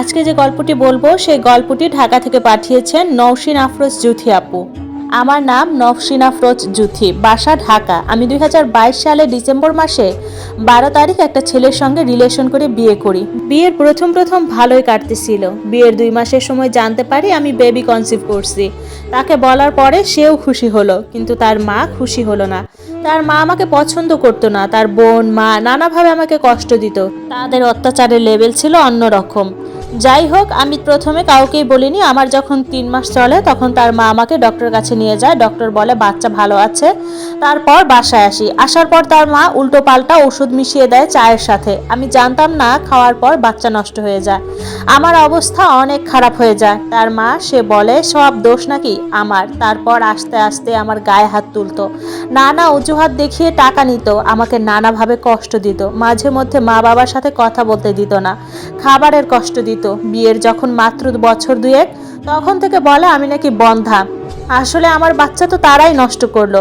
আজকে যে গল্পটি বলব, সেই গল্পটি ঢাকা থেকে পাঠিয়েছেন নৌসিন আফরোজ জুথি আপু। আমার নাম নফসিন আফরোজ জুথি, বাসা ঢাকা। আমি দুই হাজার বাইশ সালে ডিসেম্বর মাসে বারো তারিখ একটা ছেলের সঙ্গে রিলেশন করে বিয়ে করি। বিয়ের প্রথম প্রথম ভালোই কাটতেছিল। বিয়ের দুই মাসের সময় জানতে পারি আমি বেবি কনসিভ করছি। তাকে বলার পরে সেও খুশি হলো, কিন্তু তার মা খুশি হলো না। তার মা আমাকে পছন্দ করতো না। তার বোন, মা নানাভাবে আমাকে কষ্ট দিত। তাদের অত্যাচারের লেভেল ছিল অন্যরকম। যাই হোক, আমি প্রথমে কাউকেই বলিনি, আমার যখন তিন মাস চলে, তখন তার মা আমাকে ডক্টর কাছে নিয়ে যায়, ডক্টর বলে, বাচ্চা ভালো আছে। তারপর বাসায় আসি। আসার পর তার মা উল্টো পাল্টা ওষুধ মিশিয়ে দেয় চায়ের সাথে। আমি জানতাম না, খাওয়ার পর বাচ্চা নষ্ট হয়ে যায়। আমার অবস্থা অনেক খারাপ হয়ে যায়। তার মা, সে বলে, সব দোষ নাকি? আমার। তারপর আস্তে আস্তে আমার গায়ে হাত তুলতো। নানা অজুহাত দেখিয়ে টাকা নিত, আমাকে নানাভাবে কষ্ট দিত। মাঝে মধ্যে মা বাবার সাথে কথা বলতে দিত না। খাবারের কষ্ট দিত। বিয়ের যখন মাত্র বছর দুয়েক, তখন থেকে বলে আমি নাকি বন্ধা। আসলে আমার বাচ্চা তো তারাই নষ্ট করল।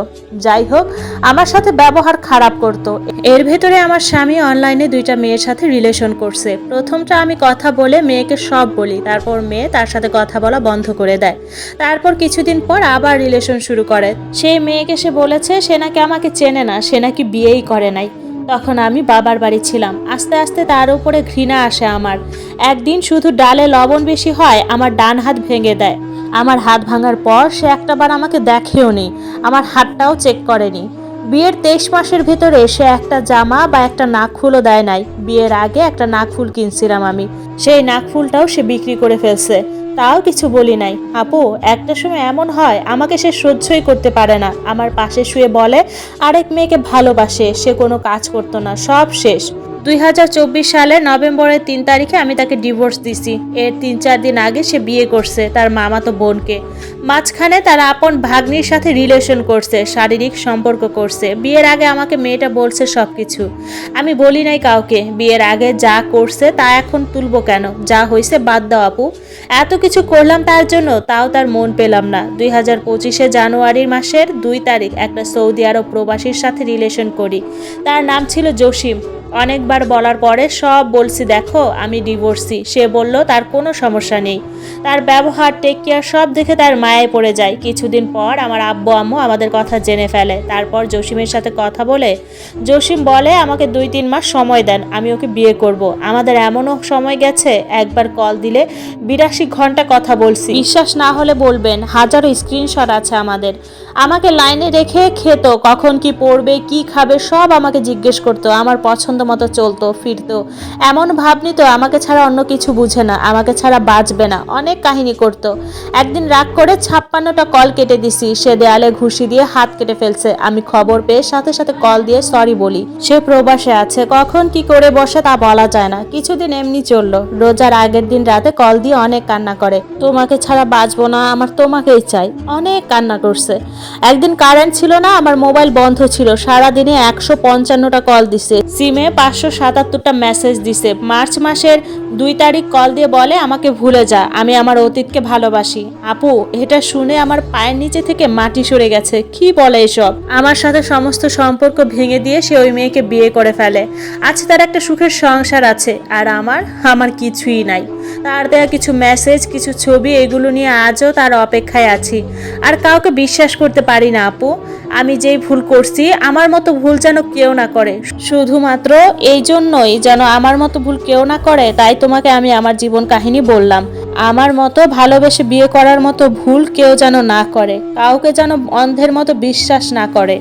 যাই হোক, আমার সাথে ব্যবহার খারাপ করতো। এর ভেতরে আমার স্বামী অনলাইনে দুইটা মেয়ের সাথে রিলেশন করছে। প্রথমটা আমি কথা বলে মেয়েকে সব বলি, তারপর মেয়ে তার সাথে কথা বলা বন্ধ করে দেয়। তারপর কিছুদিন পর আবার রিলেশন শুরু করে। সেই মেয়েকে সে বলেছে, সে নাকি আমাকে চেনে না, সে নাকি বিয়েই করে নাই। তখন আমি বাবার বাড়ি ছিলাম। আস্তে আস্তে তার উপরে ঘৃণা আসে আমার। একদিন শুধু ডালে লবণ বেশি হয়, আমার ডান হাত ভেঙে দেয়। আমার হাত ভাঙার পর সে একটাবার আমাকে দেখেও নি আমার হাতটাও চেক করেনি। বিয়ের তেইশ মাসের ভেতরে সে একটা জামা বা একটা নাক নাকফুলও দেয় নাই। বিয়ের আগে একটা নাক ফুল কিনছিলাম আমি। সেই নাকফুলটাও সে বিক্রি করে ফেলছে। তাও কিছু বলি নাই। আপু, একটা সময় এমন হয়, আমাকে সে সহ্যই করতে পারে না। আমার পাশে শুয়ে বলে, আরেক মেয়েকে ভালোবাসে, সে কোনো কাজ করতো না, সব শেষ। দুই হাজার চব্বিশ সালের নভেম্বরের তিন তারিখে আমি তাকে ডিভোর্স দিছি। এর তিন চার দিন আগে সে বিয়ে করছে তার মামাতো বোনকে। মাঝখানে তার আপন ভাগ্নির সাথে রিলেশন করছে, শারীরিক সম্পর্ক করছে। বিয়ের আগে আমাকে মেয়েটা বলছে সব কিছু আমি বলি নাই কাউকে, বিয়ের আগে যা করছে তা এখন তুলবো কেন? যা হয়েছে বাদ দাও আপু। এত কিছু করলাম তার জন্য তাও তার মন পেলাম না। দুই হাজার পঁচিশে জানুয়ারির মাসের দুই তারিখ একটা সৌদি আরব প্রবাসীর সাথে রিলেশন করি। তার নাম ছিল জসিম। অনেকবার বলার পরে সব বলছি, দেখো, আমি ডিভোর্সি সে বলল, তার কোনো সমস্যা নেই। তার ব্যবহার টেক কেয়ার সব দেখে তার মায়ায় পড়ে যায়। কিছুদিন পর আমার আব্বু আম্মু আমাদের কথা জেনে ফেলে। তারপর জসিমের সাথে কথা বলে, জসিম বলে, আমাকে দুই তিন মাস সময় দেন, আমি ওকে বিয়ে করব। আমাদের এমনও সময় গেছে, একবার কল দিলে বিরাশি ঘণ্টা কথা বলছি। বিশ্বাস না হলে বলবেন, হাজারো স্ক্রিনশট আছে আমাদের। আমাকে লাইনে রেখে খেত, কখন কি পড়বে, কি খাবে, সব আমাকে জিজ্ঞেস করতো। আমার পছন্দ মতো চলতো, ফিরতো। এমন ভাব নিত, আমাকে ছাড়া অন্য কিছু বুঝে না, আমাকে ছাড়া বাঁচবে না। অনেক কাহিনী করতো। একদিন রাগ করে ছাপ্পান্নটা কল কেটে দিছি। সে দেয়ালে ঘুষি দিয়ে হাত কেটে ফেলছে। আমি খবর পেয়ে সাথে সাথে কল দিয়ে সরি বলি। সে প্রবাসে আছে। কখন কি করে বসে তা বলা যায় না। কিছুদিন এমনি চলল। রোজার আগের দিন রাতে কল দিয়ে অনেক কান্না করে। তোমাকে ছাড়া বাঁচবো না, আমার তোমাকেই চাই। অনেক কান্না করছে। একদিন কারেন্ট ছিল না, আমার মোবাইল বন্ধ ছিল। সারাদিনে একশো পঞ্চান্নটা কল দিছে। সিমে পাঁচশো সাতাত্তরটা মেসেজ দিছে। মার্চ মাসের দুই তারিখ কল দিয়ে বলে, আমাকে ভুলে যা, আমি আমার অতীতকে ভালোবাসি। আপু, এটা শুনে আমার পায়ের নিচে থেকে মাটি সরে গেছে। কি বলে এসব? আমার সাথে সমস্ত সম্পর্ক ভেঙে দিয়ে সে ওই মেয়েকে বিয়ে করে ফেলে। আজ তার একটা সুখের সংসার আছে, আর আমার আমার কিছুই নাই। তার দেয়া কিছু মেসেজ কিছু ছবি, এগুলো নিয়ে আজও তার অপেক্ষায় আছি। আর কাউকে বিশ্বাস করতে পারি না, আপু। আমি যেই ভুল করছি, আমার মতো ভুল যেন কেউ না করে। শুধুমাত্র এই জন্যই যেন আমার মতো ভুল কেউ না করে, তাই তোমাকে আমি আমার জীবন কাহিনী বললাম। আমার মতো ভালোবেসে বিয়ে করার মতো ভুল কেউ যেন না করে, কাউকে যেন অন্ধের মতো বিশ্বাস না করে।